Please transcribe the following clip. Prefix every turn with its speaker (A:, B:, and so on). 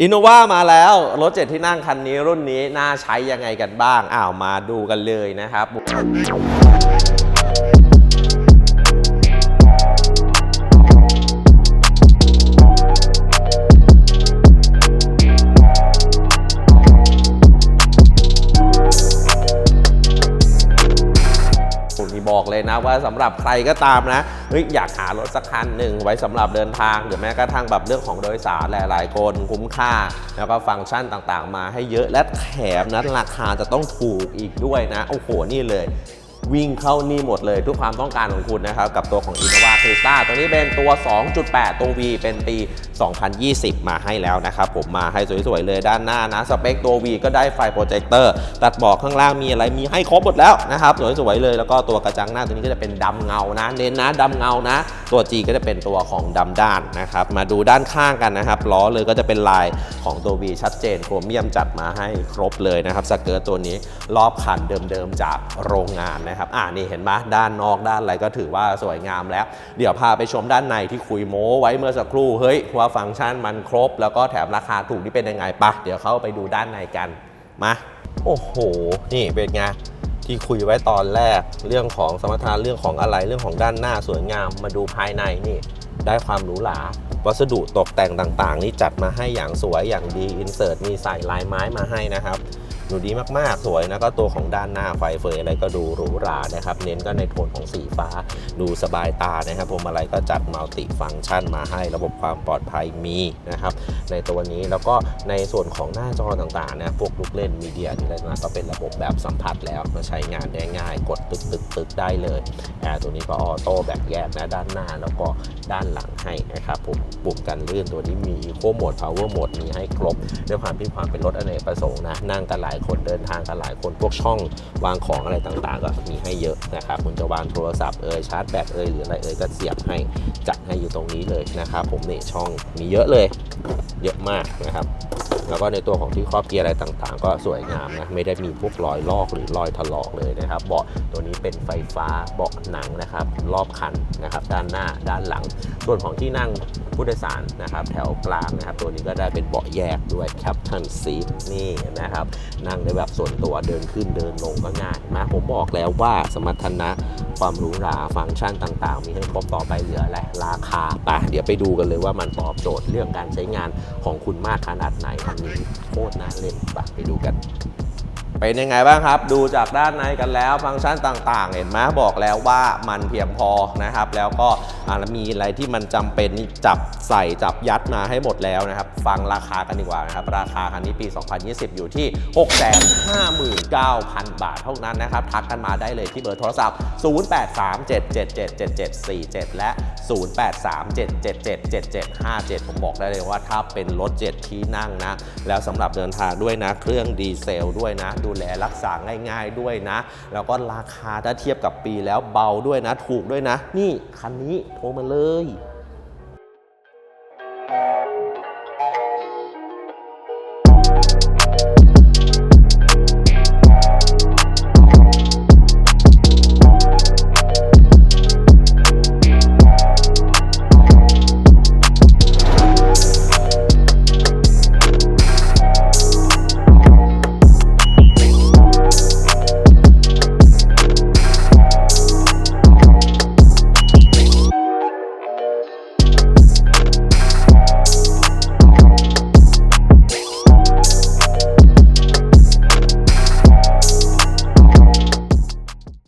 A: อินโนวามาแล้ว รถเจ็ดที่นั่งคันนี้รุ่นนี้น่าใช้ยังไงกันบ้าง อ้าวมาดูกันเลยนะครับ เลยนะว่าสำหรับใครก็ตามนะเฮ้ยอยากหารถสักคันหนึ่งไว้สำหรับเดินทาง หรือแม้กระทั่งแบบเรื่องของโดยสารหลาย ๆ คนคุ้มค่า แล้วก็ฟังก์ชันต่างๆ มาให้เยอะและแถมนั้นราคาจะต้องถูกอีกด้วยนะโอ้โหนี่เลย วิ่งเข้านี่หมดเลยทุกความต้องการของคุณนะครับกับตัวของ Innova c r i s t a ตัวนี้เป็นตัว 2.8 ตัว V เป็นปี 2020 มาให้แล้วนะครับผมมาให้สวยๆเลยด้านหน้านะสเปคตัว V ก็ได้ไฟโปรเจคเตอร์ตัดบอกข้างล่างมีอะไรมีให้ครบหมดแล้วนะครับสวยๆเลยแล้วก็ตัวกระจังหน้าตัวนี้ก็จะเป็นดำเงานะเน้นนะดำเงานะ ตัว G ก็จะเป็นตัวของดำด้านนะครับมาดูด้านข้างกันนะครับล้อเลยก็จะเป็นลายของตัว V ชัดเจนโครเมียมจัดมาให้ครบเลยนะครับสเกิร์ตตัวนี้รอบคันเดิมๆจากโรงงานนะครับอ่านี่เห็นไหมด้านนอกด้านอะไรก็ถือว่าสวยงามแล้ว เดี๋ยวพาไปชมด้านในที่คุยโม้ไว้เมื่อสักครู่เฮ้ยว่าฟังก์ชันมันครบ แล้วก็แถมราคาถูกนี่เป็นยังไงปะเดี๋ยวเข้าไปดูด้านในกันมาโอ้โห นี่เป็นไงที่คุยไว้ตอนแรกเรื่องของสมรรถนะเรื่องของอะไรเรื่องของด้านหน้าสวยงาม มาดูภายในนี่ได้ความหรูหราวัสดุตกแต่งต่างๆ นี่จัดมาให้อย่างสวยอย่างดีอินเสิร์ตมีใส่ลายไม้มาให้นะครับ ดูดีมากๆ สวยนะก็ตัวของด้านหน้าไฟเฟยอะไรก็ดูหรูหรานะครับ เน้นก็ในโทนของสีฟ้า ดูสบายตานะครับพวงมาลัยก็จัดมัลติฟังก์ชันมาให้ระบบความปลอดภัยมีนะครับ ในตัวนี้แล้วก็ในส่วนของหน้าจอต่างๆนะพวกลูกเล่นมีเดียอะไรต่างๆก็เป็นระบบแบบสัมผัสแล้วมาใช้งานได้ง่าย กดตึกตึกตึกได้เลยแอร์ตัวนี้ก็ออโต้แบ่งแยกนะด้านหน้าแล้วก็ด้านหลังให้นะครับผมปุ่มกันลื่นตัวนี้มีโคโหมด power mode มีให้ครบด้วยความที่ความเป็นรถอเนกประสงค์นะนั่งกันหลายคนเดินทางกันหลายคนพวกช่องวางของอะไรต่างๆ ก็มีให้เยอะนะครับคุณจะวางโทรศัพท์เอ่ยชาร์จแบตเอ่ยหรืออะไรเอ่ยก็เสียบให้จัดให้อยู่ตรงนี้เลยนะครับผมนี่ช่องมีเยอะเลย เยอะมากนะครับ แล้วก็ในตัวของที่ครอบเกียร์อะไรต่างๆ ก็สวยงามนะไม่ได้มีพวกรอยลอกหรือรอยถลอกเลยนะครับเบาะตัวนี้เป็นไฟฟ้าเบาะหนังนะครับรอบคันนะครับด้านหน้าด้านหลัง ส่วนของที่นั่งผู้โดยสารนะครับแถวกลางนะครับตัวนี้ก็ได้เป็นเบาะแยกด้วยแคปทันซีทนี่นะครับนั่งได้แบบส่วนตัวเดินขึ้นเดินลงก็ง่ายนะผมบอกแล้วว่าสมรรถนะความหรูหราฟังก์ชันต่างๆ มีให้ครบต่อไปเหลืออะไรราคาไปเดี๋ยวไปดูกันเลยว่ามันตอบโจทย์เรื่องการใช้งานของคุณมากขนาดไหนโคตรน่าเล่นไปไปดูกัน เป็นยังไงบ้างครับ ดูจากด้านในกันแล้วฟังก์ชันต่างๆ เห็นไหมบอกแล้วว่ามันเพียงพอนะครับ แล้วก็มีอะไรที่มันจำเป็นจับใส่จับยัดมาให้หมดแล้วนะครับ ฟังราคากันดีกว่านะครับ ราคาคันนี้ปี 2020 อยู่ที่ 659,000 บาทเท่านั้นนะครับ ทักกันมาได้เลยที่เบอร์โทรศัพท์ 0837777747 และ 0837777757 ผมบอกได้เลยว่าถ้าเป็นรถ 7 ที่นั่งนะ แล้วสำหรับเดินทางด้วยนะ เครื่องดีเซลด้วยนะดูแลรักษาง่าย ๆด้วยนะ แล้วก็ราคาถ้าเทียบกับปีแล้วเบาด้วยนะ ถูกด้วยนะ นี่คันนี้โทรมาเลย